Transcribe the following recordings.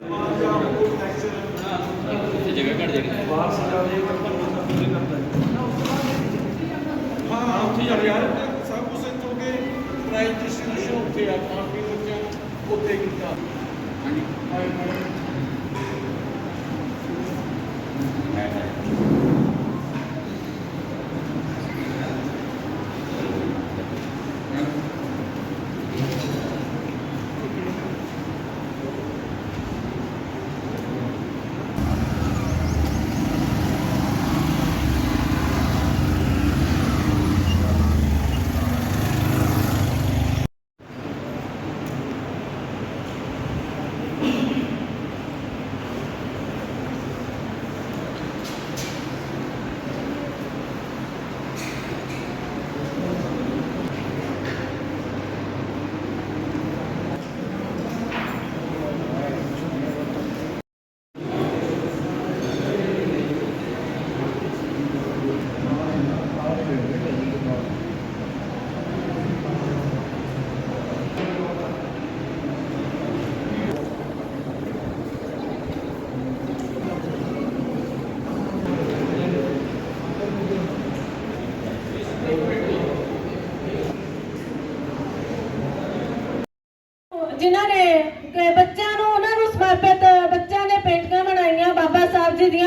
ਹਾਂ ਉੱਥੇ ਜਾ ਯਾਰ ਸਭ ਕੁਝ ਇੱਥੋਂ ਕੇ ਪ੍ਰਾਈਸ ਡਿਸਟ੍ਰੀਬਿਊਸ਼ਨ ਉੱਥੇ ਆ ਖਾਣ ਪੀਣ ਉੱਤੇ ਉੱਥੇ ਕੀਤਾ ਜਿਨ੍ਹਾਂ ਨੇ ਕਿ ਬੱਚਿਆਂ ਨੂੰ ਉਹਨਾਂ ਨੂੰ ਸਮਰਪਿਤ ਬੱਚਿਆਂ ਨੇ ਪੇਂਟਿੰਗਾਂ ਬਣਾਈਆਂ ਬਾਬਾ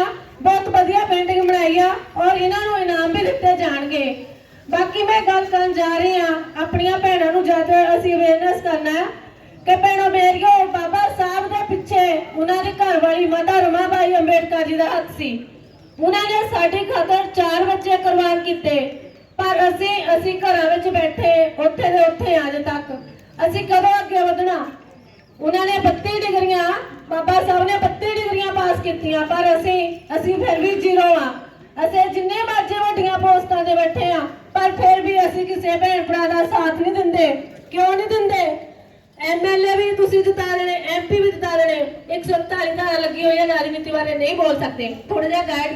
ਸਾਹਿਬ ਬਹੁਤ ਵਧੀਆ ਪੇਂਟਿੰਗ ਬਣਾਈ ਆ ਔਰ ਇਹਨਾਂ ਨੂੰ ਇਨਾਮ ਵੀ ਦਿੱਤੇ ਜਾਣਗੇ। ਬਾਕੀ ਮੈਂ ਗੱਲ ਕਰਨ ਜਾ ਰਹੀ ਆ, ਆਪਣੀਆਂ ਭੈਣਾਂ ਨੂੰ ਜਦ ਅਸੀਂ ਅਵੇਅਰਨੈਸ ਕਰਨਾ ਹੈ ਕਿ ਭੈਣੋ ਮੇਰੀਓ, ਬਾਬਾ ਸਾਹਿਬ ਦੇ ਪਿੱਛੇ ਉਹਨਾਂ ਦੀ ਘਰ ਵਾਲੀ ਮਾਤਾ ਰਮਾਬਾਈ ਅੰਬੇਡਕਰ ਜੀ ਦਾ ਹੱਥ ਸੀ। ਉਹਨਾਂ ਨੇ ਸਾਡੀ ਖਾਤਰ ਚਾਰ ਬੱਚੇ ਕੁਰਬਾਨ ਕੀਤੇ, ਪਰ ਅਸੀਂ ਅਸੀਂ ਘਰਾਂ ਵਿੱਚ ਬੈਠੇ, ਉੱਥੇ ਦੇ ਉੱਥੇ ਅੱਜ ਤੱਕ। ਅਸੀਂ ਕਦੋਂ ਅੱਗੇ ਵਧਣਾ? ਉਹਨਾਂ ਨੇ 32 ਡਿਗਰੀਆਂ, ਬਾਬਾ ਸਾਹਿਬ ਨੇ 32 ਪਾਸ ਕੀਤੀਆਂ, ਪਰ ਅਸੀਂ ਅਸੀਂ ਫਿਰ ਵੀ ਜ਼ੀਰੋ ਆ। ਅਸੀਂ ਜਿੰਨੇ ਮਰਜ਼ੀ ਵੱਡੀਆਂ ਪੋਸਟਾਂ ਤੇ ਬੈਠੇ ਆ, ਪਰ ਫਿਰ ਵੀ ਅਸੀਂ ਕਿਸੇ ਭੈਣ ਭਰਾ ਦਾ ਸਾਥ ਨਹੀਂ ਦਿੰਦੇ। ਕਿਉਂ ਨਹੀਂ ਦਿੰਦੇ? ਐਮਐਲਏ ਵੀ ਤੁਸੀਂ ਜਿਤਾ ਦੇਣੇ ਐਮਪੀ ਵੀ ਜਿਤਾ ਦੇਣੇ 147 ਧਾਰਾ ਲੱਗੀ ਹੋਈ ਹੈ, ਰਾਜਨੀਤੀ ਬਾਰੇ ਨਹੀਂ ਬੋਲ ਸਕਦੇ। ਥੋੜਾ ਜਿਹਾ ਗਾਈਡ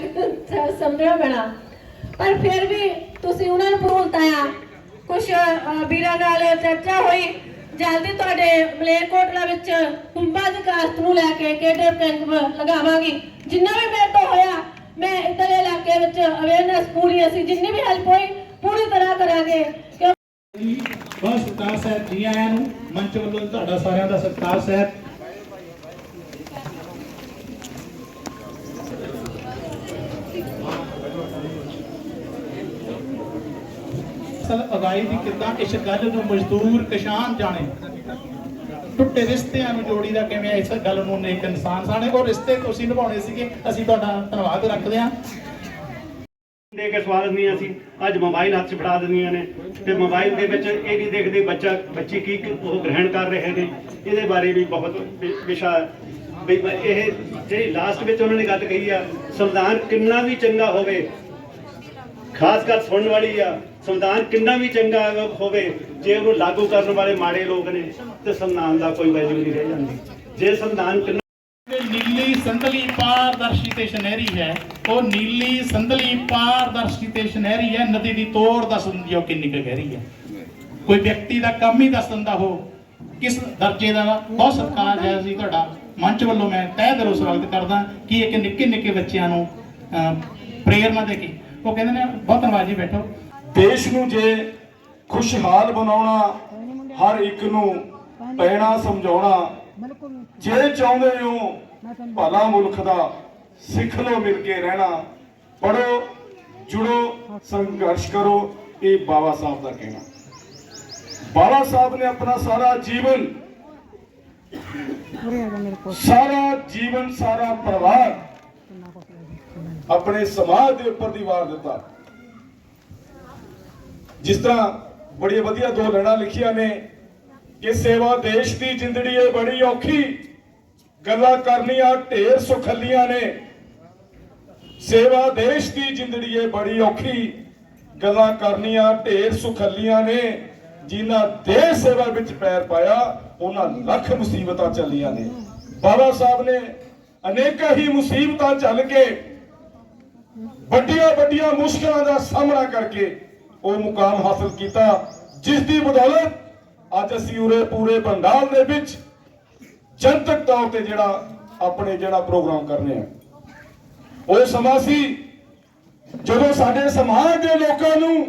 ਸਮਝਣਾ ਪੈਣਾ। ਪਰ ਫਿਰ ਵੀ ਤੁਸੀਂ ਉਹਨਾਂ ਨੂੰ ਭਰੂਲਤਾ ਆ। ਕੁਝ ਵੀਰਾਂ ਨਾਲ ਚਰਚਾ ਹੋਈ ਜਲਦੀ ਤੁਹਾਡੇ ਮਲੇਰਕੋਟਲਾ ਵਿੱਚ ਕੁੰਭਾ ਦੀ ਕਾਸਟ ਨੂੰ ਲੈ ਕੇ ਕੇਡਰ ਕੈਂਪ ਲਗਾਵਾਂਗੀ। ਜਿੰਨਾ ਵੀ ਮੇਰੇ ਤੋਂ ਹੋਇਆ, ਮੈਂ ਇੱਧਰ ਇਲਾਕੇ ਵਿੱਚ ਅਵੇਅਰਨੈਸ ਪੂਰੀ ਅਸੀਂ ਜਿੰਨੀ ਵੀ ਹੈਲਪ ਹੋਈ, ਪੂਰੀ ਤਰ੍ਹਾਂ ਕਰਾਂਗੇ। ਕਿਉਂ? ਬਹੁਤ ਸਤਿਕਾਰ ਸਾਹਿਬ ਜੀ ਆਇਆਂ ਨੂੰ, ਮੰਚ ਵੱਲੋਂ ਤੁਹਾਡਾ ਸਾਰਿਆਂ ਦਾ ਸਤਿਕਾਰ ਸਾਹਿਬ। ਅਸਲ ਅਗਾਈ ਦੀ ਕਿੱਦਾਂ? ਇਸ ਗੱਲ ਨੂੰ ਮਜ਼ਦੂਰ ਕਿਸਾਨ ਜਾਣੇ। ਟੁੱਟੇ ਰਿਸ਼ਤਿਆਂ ਨੂੰ ਜੋੜੀਦਾ ਕਿਵੇਂ ਇਸ ਗੱਲ ਨੂੰ ਨੇਕ ਇਨਸਾਨ ਸਾਣੇ ਉਹ ਰਿਸ਼ਤੇ ਤੁਸੀਂ ਨਿਭਾਉਣੇ ਸੀਗੇ, ਅਸੀਂ ਤੁਹਾਡਾ ਧੰਨਵਾਦ ਰੱਖਦੇ ਹਾਂ। ਦੇ ਕੇ ਸਵਾਲ ਨਹੀਂ ਅਸੀਂ, ਅੱਜ ਮੋਬਾਈਲ ਹੱਥ 'ਚ ਫੜਾ ਦਿੰਦੀਆਂ ਨੇ। ਤੇ ਮੋਬਾਈਲ ਦੇ ਵਿੱਚ ਇਹ ਨਹੀਂ ਦੇਖਦੇ ਬੱਚਾ, ਬੱਚੀ ਕੀ ਉਹ ਗ੍ਰਹਿਣ ਕਰ ਰਹੇ ਨੇ। ਇਹਦੇ ਬਾਰੇ ਵੀ ਬਹੁਤ ਵਿਸ਼ਾ ਵੀ ਇਹ ਜਿਹੜੀ ਲਾਸਟ ਵਿੱਚ ਉਹਨਾਂ ਨੇ ਗੱਲ ਕਹੀ ਆ ਸੰਵਿਧਾਨ ਕਿੰਨਾ ਵੀ ਚੰਗਾ ਹੋਵੇ, ਖਾਸ ਕਰ ਸੁਣਨ ਵਾਲੀ ਆ। ਸੰਵਿਧਾਨ ਕਿੰਨਾ ਵੀ ਚੰਗਾ ਹੋਵੇ ਜੇ ਉਹਨੂੰ ਲਾਗੂ ਕਰਨ ਵਾਲੇ ਮਾੜੇ ਲੋਕ ਨੇ ਤੇ ਸੰਵਿਧਾਨ ਦਾ ਕੋਈ ਵੈਲਿਊ ਨਹੀਂ ਰਹਿ ਜਾਂਦੀ। ਜੇ ਸੰਵਿਧਾਨ ਕਿੰਨਾ ਨੀਲੀ ਸੰਦਲੀ ਪਾਰਦਰਸ਼ੀ ਤੇ ਸੁਨਹਿਰੀ ਹੈ ਉਹ ਨੀਲੀ ਸੰਦਲੀ ਪਾਰਦਰਸ਼ੀ ਤੇ ਸੁਨਹਿਰੀ ਹੈ ਨਦੀ ਦੀ ਤੋੜ ਦੱਸ ਦਿੰਦੀ ਕਿੰਨੀ ਕੁ ਗਹਿਰੀ ਹੈ। ਕੋਈ ਵਿਅਕਤੀ ਦਾ ਕੰਮ ਹੀ ਦੱਸ ਦਿੰਦਾ ਹੋ ਕਿਸ ਦਰਜੇ ਦਾ ਬਹੁਤ ਸਤਿਕਾਰ ਹੈ ਜੀ ਤੁਹਾਡਾ। ਮੰਚ ਵੱਲੋਂ ਮੈਂ ਤਹਿ ਦਿਲੋਂ ਸਵਾਗਤ ਕਰਦਾ ਕਿ ਇੱਕ ਨਿੱਕੇ ਨਿੱਕੇ ਬੱਚਿਆਂ ਨੂੰ ਅਹ, ਪ੍ਰੇਰਨਾ ਦੇ ਕੇ। ਉਹ ਕਹਿੰਦੇ ਨੇ ਬਹੁਤ ਧੰਨਵਾਦ ਜੀ ਬੈਠੋ। ਦੇਸ਼ ਨੂੰ ਜੇ ਖੁਸ਼ਹਾਲ ਬਣਾਉਣਾ, ਹਰ ਇੱਕ ਨੂੰ ਪੈਣਾ ਸਮਝਾਉਣਾ, ਜੇ ਚਾਹੁੰਦੇ ਹੋ, ਭਲਾ ਮੁਲਕ ਦਾ ਸਿੱਖ ਲੋ ਮਿਲ ਕੇ ਰਹਿਣਾ ਪੜੋ ਜੁੜੋ, ਸੰਘਰਸ਼ ਕਰੋ, ਇਹ ਬਾਬਾ ਸਾਹਿਬ ਦਾ ਕਹਿਣਾ। ਬਾਬਾ ਸਾਹਿਬ ਨੇ ਆਪਣਾ ਸਾਰਾ ਜੀਵਨ ਸਾਰਾ ਜੀਵਨ, ਸਾਰਾ ਪਰਿਵਾਰ ਆਪਣੇ ਸਮਾਜ ਦੇ ਉੱਪਰ ਦੀ ਵਾਰ ਦਿੱਤਾ। ਜਿਸ ਤਰ੍ਹਾਂ ਬੜੀ ਵਧੀਆ ਦੋ ਲੈਣਾ ਲਿਖੀਆਂ ਨੇ ਕਿ ਸੇਵਾ ਦੇਸ਼ ਦੀ ਜ਼ਿੰਦੜੀ ਏ ਬੜੀ ਔਖੀ, ਗੱਲਾਂ ਕਰਨੀਆਂ ਢੇਰ ਸੁਖੱਲੀਆਂ ਨੇ। ਸੇਵਾ ਦੇਸ਼ ਦੀ ਜ਼ਿੰਦੜੀ ਏ ਬੜੀ ਔਖੀ, ਗੱਲਾਂ ਕਰਨੀਆਂ ਢੇਰ ਸੁਖੱਲੀਆਂ ਨੇ। ਜਿਨ੍ਹਾਂ ਦੇ ਸੇਵਾ ਵਿੱਚ ਪੈਰ ਪਾਇਆ, ਉਹਨਾਂ ਲੱਖ ਮੁਸੀਬਤਾਂ ਚੱਲੀਆਂ ਨੇ। ਬਾਬਾ ਸਾਹਿਬ ਨੇ ਅਨੇਕਾਂ ਹੀ ਮੁਸੀਬਤਾਂ ਚੱਲ ਕੇ ਵੱਡੀਆਂ ਵੱਡੀਆਂ ਮੁਸ਼ਕਲਾਂ ਦਾ ਸਾਹਮਣਾ ਕਰਕੇ ਉਹ ਮੁਕਾਮ ਹਾਸਲ ਕੀਤਾ, ਜਿਸ ਦੀ ਬਦੌਲਤ ਅੱਜ ਅਸੀਂ ਉਰੇ ਪੂਰੇ ਬੰਗਾਲ ਦੇ ਵਿੱਚ ਜਨਤਕ ਤੌਰ ਤੇ ਜਿਹੜਾ ਆਪਣੇ ਜਿਹੜਾ ਪ੍ਰੋਗਰਾਮ ਕਰਨੇ ਆ ਉਹ ਸਮਾਂ ਸੀ ਜਦੋਂ ਸਾਡੇ ਸਮਾਜ ਦੇ ਲੋਕਾਂ ਨੂੰ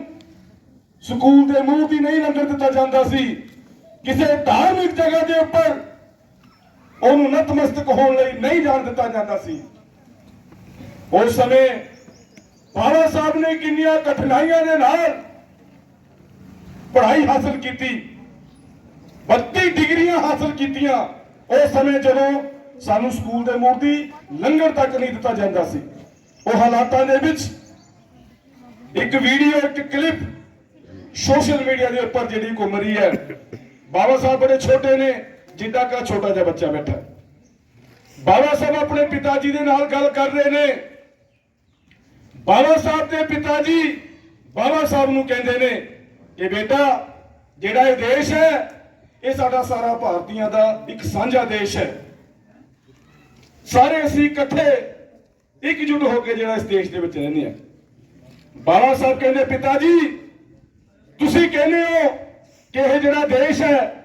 ਸਕੂਲ ਦੇ ਮੂੰਹ ਦੀ ਨਹੀਂ ਲੰਗਰ ਦਿੱਤਾ ਜਾਂਦਾ ਸੀ, ਕਿਸੇ ਧਾਰਮਿਕ ਜਗ੍ਹਾ ਦੇ ਉੱਪਰ ਉਹਨੂੰ ਨਤਮਸਤਕ ਹੋਣ ਲਈ ਨਹੀਂ ਜਾਣ ਦਿੱਤਾ ਜਾਂਦਾ ਸੀ। ਉਸ ਸਮੇਂ ਬਾਬਾ ਸਾਹਿਬ ਨੇ ਕਿੰਨੀਆਂ ਕਠਿਨਾਈਆਂ ਦੇ ਨਾਲ ਪੜ੍ਹਾਈ ਹਾਸਲ ਕੀਤੀ 32 ਡਿਗਰੀਆਂ ਹਾਸਲ ਕੀਤੀਆਂ ਉਸ ਸਮੇਂ ਜਦੋਂ ਸਾਨੂੰ ਸਕੂਲ ਦੇ ਮੂੰਹ ਲੰਗਰ ਤੱਕ ਨਹੀਂ ਦਿੱਤਾ ਜਾਂਦਾ ਸੀ। ਉਹ ਹਾਲਾਤਾਂ ਦੇ ਵਿੱਚ ਇੱਕ ਵੀਡੀਓ, ਇੱਕ ਕਲਿੱਪ ਸੋਸ਼ਲ ਮੀਡੀਆ ਦੇ ਉੱਪਰ ਜਿਹੜੀ ਘੁੰਮ ਰਹੀ ਹੈ। ਬਾਬਾ ਸਾਹਿਬ ਬੜੇ ਛੋਟੇ ਨੇ ਜਿੱਦਾਂ ਕਾ ਛੋਟਾ ਜਿਹਾ ਬੱਚਾ ਬੈਠਾ। ਬਾਬਾ ਸਾਹਿਬ ਆਪਣੇ ਪਿਤਾ ਜੀ ਦੇ ਨਾਲ ਗੱਲ ਕਰ ਰਹੇ ਨੇ। ਬਾਬਾ ਸਾਹਿਬ ਦੇ ਪਿਤਾ ਜੀ ਬਾਬਾ ਸਾਹਿਬ ਨੂੰ ਕਹਿੰਦੇ ਨੇ ਕਿ ਬੇਟਾ, ਜਿਹੜਾ ਇਹ ਦੇਸ਼ ਹੈ, ਇਹ ਸਾਡਾ ਸਾਰਾ ਭਾਰਤੀਆਂ ਦਾ ਇੱਕ ਸਾਂਝਾ ਦੇਸ਼ ਹੈ। ਸਾਰੇ ਅਸੀਂ ਇਕੱਠੇ ਇਕਜੁੱਟ ਹੋ ਕੇ ਜਿਹੜਾ ਇਸ ਦੇਸ਼ ਦੇ ਵਿੱਚ ਰਹਿੰਦੇ ਆ ਬਾਬਾ ਸਾਹਿਬ ਕਹਿੰਦੇ, ਪਿਤਾ ਜੀ, ਤੁਸੀਂ ਕਹਿੰਦੇ ਹੋ ਕਿ ਇਹ ਜਿਹੜਾ ਦੇਸ਼ ਹੈ,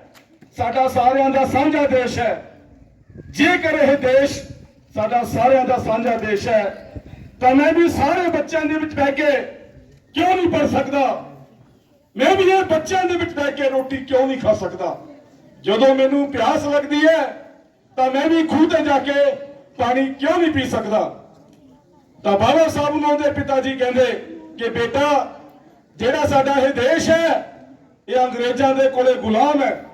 ਸਾਡਾ ਸਾਰਿਆਂ ਦਾ ਸਾਂਝਾ ਦੇਸ਼ ਹੈ। ਜੇਕਰ ਇਹ ਦੇਸ਼ ਸਾਡਾ ਸਾਰਿਆਂ ਦਾ ਸਾਂਝਾ ਦੇਸ਼ ਹੈ ਤਾਂ ਮੈਂ ਵੀ ਸਾਰੇ ਬੱਚਿਆਂ ਦੇ ਵਿੱਚ ਬਹਿ ਕੇ ਕਿਉਂ ਨਹੀਂ ਪੜ ਸਕਦਾ? ਮੈਂ ਵੀ ਇਹ ਬੱਚਿਆਂ ਦੇ ਵਿੱਚ ਬਹਿ ਕੇ ਰੋਟੀ ਕਿਉਂ ਨਹੀਂ ਖਾ ਸਕਦਾ? ਜਦੋਂ ਮੈਨੂੰ ਪਿਆਸ ਲੱਗਦੀ ਹੈ, ਤਾਂ ਮੈਂ ਵੀ ਖੂਹ ਤੇ ਜਾ ਕੇ ਪਾਣੀ ਕਿਉਂ ਨਹੀਂ ਪੀ ਸਕਦਾ? ਤਾਂ ਬਾਬਾ ਸਾਹਿਬ ਨੂੰ ਉਹਦੇ ਪਿਤਾ ਜੀ ਕਹਿੰਦੇ ਕਿ ਬੇਟਾ, ਜਿਹੜਾ ਸਾਡਾ ਇਹ ਦੇਸ਼ ਹੈ, ਇਹ ਅੰਗਰੇਜ਼ਾਂ ਦੇ ਕੋਲੇ ਗੁਲਾਮ ਹੈ।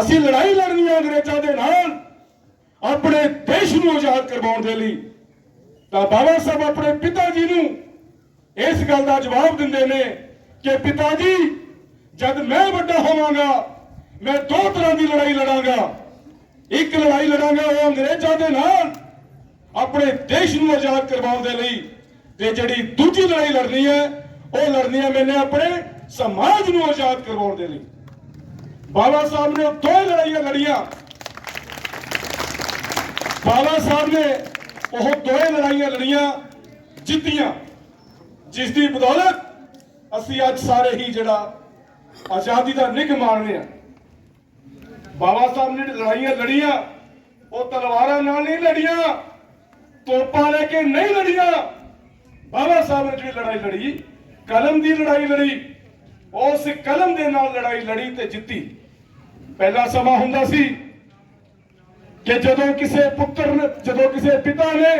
ਅਸੀਂ ਲੜਾਈ ਲੜਨੀ ਹੈ ਅੰਗਰੇਜ਼ਾਂ ਦੇ ਨਾਲ, ਆਪਣੇ ਦੇਸ਼ ਨੂੰ ਆਜ਼ਾਦ ਕਰਵਾਉਣ ਦੇ ਲਈ। ਤਾਂ ਬਾਬਾ ਸਾਹਿਬ ਆਪਣੇ ਪਿਤਾ ਜੀ ਨੂੰ ਇਸ ਗੱਲ ਦਾ ਜਵਾਬ ਦਿੰਦੇ ਨੇ ਕਿ ਪਿਤਾ ਜੀ ਜਦ ਮੈਂ ਵੱਡਾ ਹੋਵਾਂਗਾ, ਮੈਂ ਦੋ ਤਰ੍ਹਾਂ ਦੀ ਲੜਾਈ ਲੜਾਂਗਾ। ਇੱਕ ਲੜਾਈ ਲੜਾਂਗਾ ਉਹ ਅੰਗਰੇਜ਼ਾਂ ਦੇ ਨਾਲ ਆਪਣੇ ਦੇਸ਼ ਨੂੰ ਆਜ਼ਾਦ ਕਰਵਾਉਣ ਦੇ ਲਈ ਤੇ ਜਿਹੜੀ ਦੂਜੀ ਲੜਾਈ ਲੜਨੀ ਹੈ, ਉਹ ਲੜਨੀ ਹੈ ਮੈਨੇ ਆਪਣੇ ਸਮਾਜ ਨੂੰ ਆਜ਼ਾਦ ਕਰਵਾਉਣ ਦੇ ਲਈ। ਬਾਬਾ ਸਾਹਿਬ ਨੇ ਦੋ ਲੜਾਈਆਂ ਲੜੀਆਂ। ਬਾਬਾ ਸਾਹਿਬ ਨੇ ਉਹ ਦੋਏ ਲੜਾਈਆਂ ਲੜੀਆਂ ਜਿੱਤੀਆਂ। ਜਿਸ ਦੀ ਬਦੌਲਤ ਅਸੀਂ ਅੱਜ ਸਾਰੇ ਹੀ ਜਿਹੜਾ ਆਜ਼ਾਦੀ ਦਾ ਨਿੱਘ ਮਾਣ ਰਹੇ ਹਾਂ। ਬਾਬਾ ਸਾਹਿਬ ਨੇ ਜਿਹੜੀ ਲੜਾਈਆਂ ਲੜੀਆਂ, ਉਹ ਤਲਵਾਰਾਂ ਨਾਲ ਨਹੀਂ ਲੜੀਆਂ, ਤੋਪਾਂ ਲੈ ਕੇ ਨਹੀਂ ਲੜੀਆਂ। ਬਾਬਾ ਸਾਹਿਬ ਨੇ ਜਿਹੜੀ ਲੜਾਈ ਲੜੀ, ਕਲਮ ਦੀ ਲੜਾਈ ਲੜੀ, ਉਸ ਕਲਮ ਦੇ ਨਾਲ ਲੜਾਈ ਲੜੀ ਤੇ ਜਿੱਤੀ। ਪਹਿਲਾ ਸਮਾਂ ਹੁੰਦਾ ਸੀ ਕਿ ਜਦੋਂ ਕਿਸੇ ਪੁੱਤਰ ਨੇ ਜਦੋਂ ਕਿਸੇ ਪਿਤਾ ਨੇ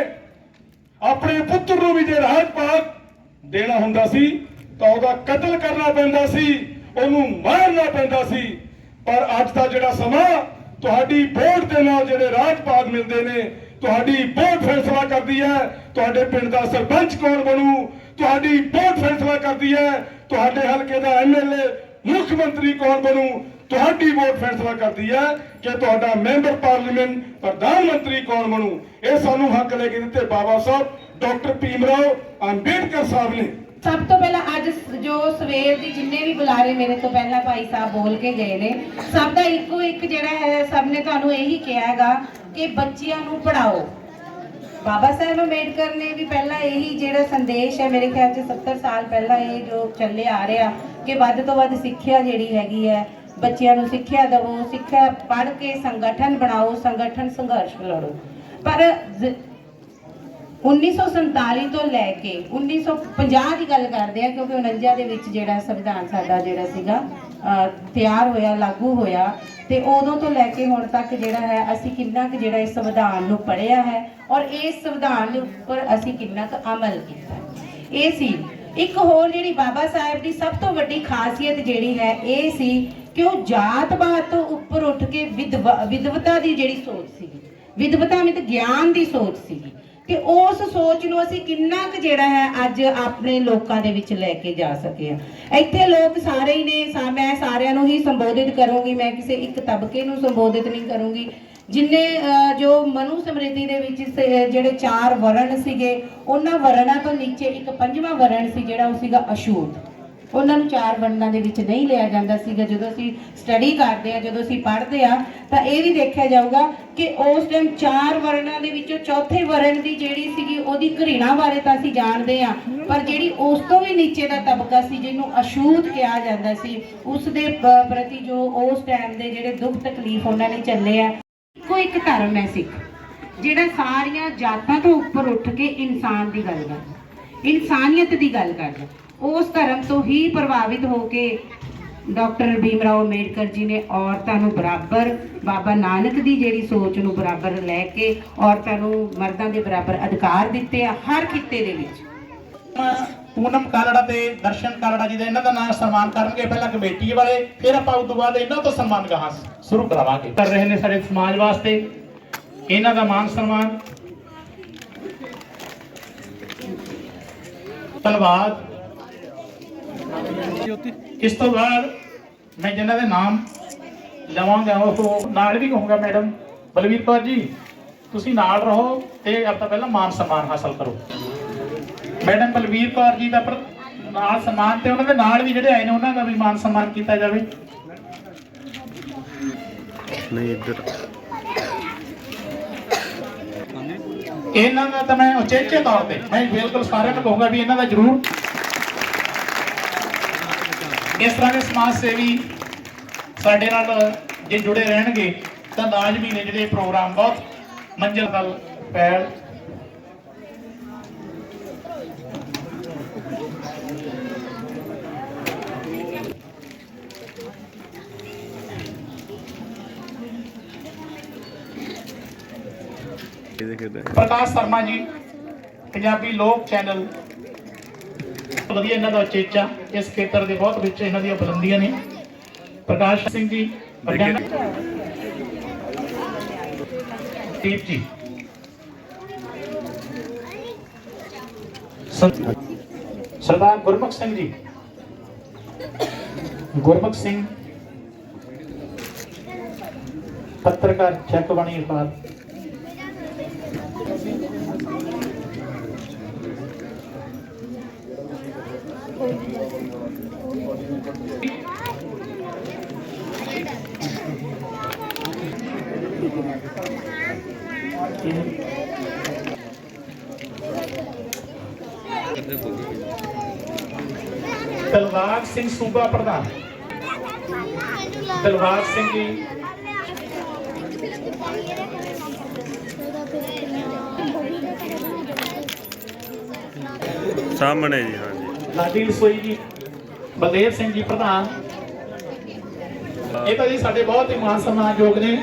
ਆਪਣੇ ਪੁੱਤਰ ਨੂੰ ਵੀ ਜੇ ਰਾਜ ਪਾਕ ਦੇਣਾ ਹੁੰਦਾ ਸੀ, ਤਾਂ ਉਹਦਾ ਕਤਲ ਕਰਨਾ ਪੈਂਦਾ ਸੀ, ਉਹਨੂੰ ਮਾਰਨਾ ਪੈਂਦਾ ਸੀ। ਪਰ ਅੱਜ ਦਾ ਜਿਹੜਾ ਸਮਾਂ, ਤੁਹਾਡੀ ਵੋਟ ਦੇ ਨਾਲ ਜਿਹੜੇ ਰਾਜਪਾਲ ਮਿਲਦੇ ਨੇ, ਤੁਹਾਡੀ ਵੋਟ ਫੈਸਲਾ ਕਰਦੀ ਹੈ, ਤੁਹਾਡੇ ਪਿੰਡ ਦਾ ਸਰਪੰਚ ਕੌਣ ਬਣੂ, ਤੁਹਾਡੀ ਵੋਟ ਫੈਸਲਾ ਕਰਦੀ ਹੈ, ਤੁਹਾਡੇ ਹਲਕੇ ਦਾ ਐਮਐਲਏ ਮੁੱਖ ਮੰਤਰੀ ਕੌਣ ਬਣੂ ਤੁਹਾਡੀ ਵੋਟ ਫੈਸਲਾ ਕਰਦੀ ਹੈ ਕਿ ਤੁਹਾਡਾ ਮੈਂਬਰ ਪਾਰਲੀਮੈਂਟ ਪ੍ਰਧਾਨ ਮੰਤਰੀ ਕੌਣ ਬਣੂ? ਇਹ ਸਾਨੂੰ ਹੱਕ ਲੈ ਕੇ ਦਿੱਤੇ ਬਾਬਾ ਸਾਹਿਬ, ਡਾਕਟਰ ਭੀਮਰਾਓ ਅੰਬੇਡਕਰ ਸਾਹਿਬ ਨੇ। ਸਭ ਤੋਂ ਪਹਿਲਾਂ ਅੱਜ ਜੋ ਸਵੇਰ ਦੀ ਜਿੰਨੇ ਵੀ ਬੁਲਾਰੇ ਮੇਰੇ ਤੋਂ ਪਹਿਲਾਂ ਭਾਈ ਸਾਹਿਬ ਬੋਲ ਕੇ ਗਏ ਨੇ, ਸਭ ਦਾ ਇੱਕੋ ਇੱਕ ਜਿਹੜਾ ਹੈ, ਸਭ ਨੇ ਤੁਹਾਨੂੰ ਇਹੀ ਕਿਹਾ ਹੈਗਾ ਕਿ ਬੱਚਿਆਂ ਨੂੰ ਪੜਾਓ ਬਾਬਾ ਸਾਹਿਬ ਅੰਬੇਡਕਰ ਨੇ ਵੀ ਪਹਿਲਾਂ ਇਹੀ ਜਿਹੜਾ ਸੰਦੇਸ਼ ਹੈ, ਮੇਰੇ ਖਿਆਲ 'ਚ 70 ਸਾਲ ਪਹਿਲਾਂ ਇਹ ਜੋ ਚੱਲੇ ਆ ਰਿਹਾ ਕਿ ਵੱਧ ਤੋਂ ਵੱਧ ਸਿੱਖਿਆ ਜਿਹੜੀ ਹੈਗੀ ਹੈ ਬੱਚਿਆਂ ਨੂੰ ਸਿੱਖਿਆ ਦਿਵੋ, ਸਿੱਖਿਆ ਪੜ੍ਹ ਕੇ ਸੰਗਠਨ ਬਣਾਓ, ਸੰਗਠਨ ਸੰਘਰਸ਼ ਲੜੋ। ਪਰ 1947 ਤੋਂ ਲੈ ਕੇ 1950 ਦੀ ਗੱਲ ਕਰਦੇ ਆ ਕਿਉਂਕਿ 49 ਦੇ ਵਿੱਚ ਜਿਹੜਾ ਸੰਵਿਧਾਨ ਸਾਡਾ ਜਿਹੜਾ ਸੀਗਾ ਤਿਆਰ ਹੋਇਆ, ਲਾਗੂ ਹੋਇਆ, ਤੇ ਉਦੋਂ ਤੋਂ ਲੈ ਕੇ ਹੁਣ ਤੱਕ ਜਿਹੜਾ ਹੈ, ਅਸੀਂ ਕਿੰਨਾ ਕੁ ਜਿਹੜਾ ਇਸ ਸੰਵਿਧਾਨ ਨੂੰ ਪੜ੍ਹਿਆ ਹੈ ਔਰ ਇਸ ਸੰਵਿਧਾਨ ਦੇ ਉੱਪਰ ਅਸੀਂ ਕਿੰਨਾ ਕੁ ਅਮਲ ਕੀਤਾ ਇਹ ਸੀ। ਇੱਕ ਹੋਰ ਜਿਹੜੀ ਬਾਬਾ ਸਾਹਿਬ ਦੀ ਸਭ ਤੋਂ ਵੱਡੀ ਖਾਸੀਅਤ ਜਿਹੜੀ ਹੈ, ਇਹ ਸੀ ਕਿ ਉਹ ਜਾਤ-ਪਾਤ ਤੋਂ ਉੱਪਰ ਉੱਠ ਕੇ ਵਿਦਵ- ਵਿਦਵਤਾ ਦੀ ਜਿਹੜੀ ਸੋਚ ਸੀਗੀ ਵਿਦਵਤਾ ਵਿੱਚ ਗਿਆਨ ਦੀ ਸੋਚ ਸੀਗੀ, ਤੇ ਉਸ ਸੋਚ ਨੂੰ ਅਸੀਂ ਕਿੰਨਾ ਕੁ ਜਿਹੜਾ ਹੈ ਅੱਜ ਆਪਣੇ ਲੋਕਾਂ ਦੇ ਵਿੱਚ ਲੈ ਕੇ ਜਾ ਸਕੇ ਆ ਇੱਥੇ ਲੋਕ ਸਾਰੇ ਹੀ ਨੇ ਮੈਂ ਸਾਰਿਆਂ ਨੂੰ ਹੀ ਸੰਬੋਧਿਤ ਕਰੂੰਗੀ, ਮੈਂ ਕਿਸੇ ਇੱਕ ਤਬਕੇ ਨੂੰ ਸੰਬੋਧਿਤ ਨਹੀਂ ਕਰੂੰਗੀ। ਜਿਨੇ ਜੋ ਮਨੂ ਸਮ੍ਰਿਤੀ ਦੇ ਵਿੱਚ ਜਿਹੜੇ ਚਾਰ ਵਰਣ ਸੀਗੇ, ਉਹਨਾਂ ਵਰਣਾਂ ਤੋਂ ਨੀਚੇ ਇੱਕ ਪੰਜਵਾਂ ਵਰਣ ਸੀ ਜਿਹੜਾ ਉਹ ਸੀਗਾ ਅਸ਼ੂਤ। ਉਹਨਾਂ ਨੂੰ ਚਾਰ ਵਰਣਾਂ ਦੇ ਵਿੱਚ ਨਹੀਂ ਲਿਆ ਜਾਂਦਾ ਸੀਗਾ। ਜਦੋਂ ਅਸੀਂ ਸਟੱਡੀ ਕਰਦੇ ਆ ਜਦੋਂ ਅਸੀਂ ਪੜ੍ਹਦੇ ਆ ਤਾਂ ਇਹ ਵੀ ਦੇਖਿਆ ਜਾਊਗਾ ਕਿ ਉਸ ਟਾਈਮ ਚਾਰ ਵਰਣਾਂ ਦੇ ਵਿੱਚੋਂ ਚੌਥੇ ਵਰਣ ਦੀ ਜਿਹੜੀ ਸੀਗੀ, ਉਹਦੀ ਘ੍ਰਿਣਾ ਬਾਰੇ ਤਾਂ ਅਸੀਂ ਜਾਣਦੇ ਆ ਪਰ ਜਿਹੜੀ ਉਸ ਤੋਂ ਵੀ ਨੀਚੇ ਦਾ ਤਬਕਾ ਸੀ, ਜਿਹਨੂੰ ਅਸ਼ੂਤ ਕਿਹਾ ਜਾਂਦਾ ਸੀ, ਉਸ ਦੇ ਪ੍ਰਤੀ ਜੋ ਉਸ ਟਾਈਮ ਦੇ ਜਿਹੜੇ ਦੁੱਖ ਤਕਲੀਫ ਉਹਨਾਂ ਨੇ ਚੱਲੇ ਆ, ਇੱਕੋ ਇੱਕ ਧਰਮ ਹੈ ਸਿੱਖ, ਜਿਹੜਾ ਸਾਰੀਆਂ ਜਾਤਾਂ ਤੋਂ ਉੱਪਰ ਉੱਠ ਕੇ ਇਨਸਾਨ ਦੀ ਗੱਲ ਕਰਦਾ, ਇਨਸਾਨੀਅਤ ਦੀ ਗੱਲ ਕਰਦਾ। ਉਸ ਧਰਮ ਤੋਂ ਹੀ ਪ੍ਰਭਾਵਿਤ ਹੋ ਕੇ ਡਾਕਟਰ ਭੀਮ ਰਾਓ ਅੰਬੇਡਕਰ ਜੀ ਨੇ ਔਰਤਾਂ ਨੂੰ ਬਰਾਬਰ, ਬਾਬਾ ਨਾਨਕ ਦੀ ਜਿਹੜੀ ਸੋਚ ਨੂੰ ਬਰਾਬਰ ਲੈ ਕੇ ਔਰਤਾਂ ਨੂੰ ਮਰਦਾਂ ਦੇ ਬਰਾਬਰ ਅਧਿਕਾਰ ਦਿੱਤੇ ਆ ਹਰ ਖਿੱਤੇ ਦੇ ਵਿੱਚ। ਪੂਨਮ ਕਾਲੜਾ ਤੇ ਦਰਸ਼ਨ ਕਾਲੜਾ ਜੀ ਦਾ ਇਹਨਾਂ ਦਾ ਨਾਮ ਸਨਮਾਨ ਕਰਨਗੇ, ਪਹਿਲਾਂ ਕਮੇਟੀ ਵਾਲੇ, ਫਿਰ ਆਪਾਂ ਉਸ ਤੋਂ ਬਾਅਦ ਇਹਨਾਂ ਤੋਂ ਸਨਮਾਨ ਗਾਹਾਂ ਸ਼ੁਰੂ ਕਰਾਵਾਂਗੇ। ਕਰ ਰਹੇ ਨੇ ਸਾਡੇ ਸਮਾਜ ਵਾਸਤੇ ਇਹਨਾਂ ਦਾ ਮਾਨ ਸਨਮਾਨ। ਧੰਨਵਾਦ। ਇਸ ਤੋਂ ਬਾਅਦ ਮੈਂ ਜਿਨ੍ਹਾਂ ਦੇ ਨਾਮ ਲਵਾਂਗਾ ਉਹ ਨਾਲ ਵੀ ਕਹੂੰਗਾ ਮੈਡਮ ਬਲਵੀਰ ਕੌਰ ਜੀ ਤੁਸੀਂ ਨਾਲ ਰਹੋ ਤੇ ਆਪ ਤਾਂ ਪਹਿਲਾਂ ਮਾਨ ਸਨਮਾਨ ਹਾਸਲ ਕਰੋ। ਮੈਡਮ ਬਲਵੀਰ ਕੌਰ ਜੀ ਦਾ ਨਾਲ ਸਨਮਾਨ ਤੇ ਉਹਨਾਂ ਦੇ ਨਾਲ ਵੀ ਜਿਹੜੇ ਆਏ ਨੇ ਉਹਨਾਂ ਦਾ ਵੀ ਮਾਨ ਸਨਮਾਨ ਕੀਤਾ ਜਾਵੇ। ਨਹੀਂ ਇੱਧਰ। ਇਹਨਾਂ ਦਾ ਤਾਂ ਮੈਂ ਉਚੇਚੇ ਤੌਰ ਤੇ ਮੈਂ ਬਿਲਕੁਲ ਸਾਰਿਆਂ ਨੂੰ ਕਹੂੰਗਾ ਵੀ ਇਹਨਾਂ ਦਾ ਜ਼ਰੂਰ ਇਸ ਤਰ੍ਹਾਂ ਦੇ ਸਮਾਜ ਸੇਵੀ ਸਾਡੇ ਨਾਲ ਜੇ ਜੁੜੇ ਰਹਿਣਗੇ ਤਾਂ ਲਾਜ਼ਮੀ ਨੇ ਜਿਹੜੇ ਪ੍ਰੋਗਰਾਮ ਬਹੁਤ ਮੰਜ਼ਿਲ ਵੱਲ ਪੈਲ ਪ੍ਰਕਾਸ਼ ਸ਼ਰਮਾ ਜੀ ਪੰਜਾਬੀ ਲੋਕ ਚੈਨਲ ਵਧੀਆ ਇਹਨਾਂ ਦਾ ਉਚੇਚਾ ਇਸ ਖੇਤਰ ਦੇ ਬਹੁਤ ਵਿੱਚ ਇਹਨਾਂ ਦੀਆਂ ਬੁਲੰਦੀਆਂ ਨੇ। ਪ੍ਰਕਾਸ਼ ਸਿੰਘ ਜੀ ਦੀਪ ਜੀ। ਸਰ- ਸਰਦਾਰ ਗੁਰਮੁਖ ਸਿੰਘ ਜੀ। ਗੁਰਮੁਖ ਸਿੰਘ ਪੱਤਰਕਾਰ ਚੱਕਵਾਣੀ ਅਖਬਾਰ ਦਲਵਾਗ ਸਿੰਘ ਸੂਬਾ ਪ੍ਰਧਾਨ। ਦਲਵਾਗ ਸਿੰਘ ਜੀ। ਸਾਹਮਣੇ ਜੀ ਹਾਂਜੀ ਲਾਡੀ ਰਸੋਈ ਜੀ ਬਲਦੇਵ ਸਿੰਘ ਜੀ ਪ੍ਰਧਾਨ। ਇਹ ਤਾਂ ਜੀ ਸਾਡੇ ਬਹੁਤ ਹੀ ਮਾਨ ਸਨਮਾਨਯੋਗ ਨੇ।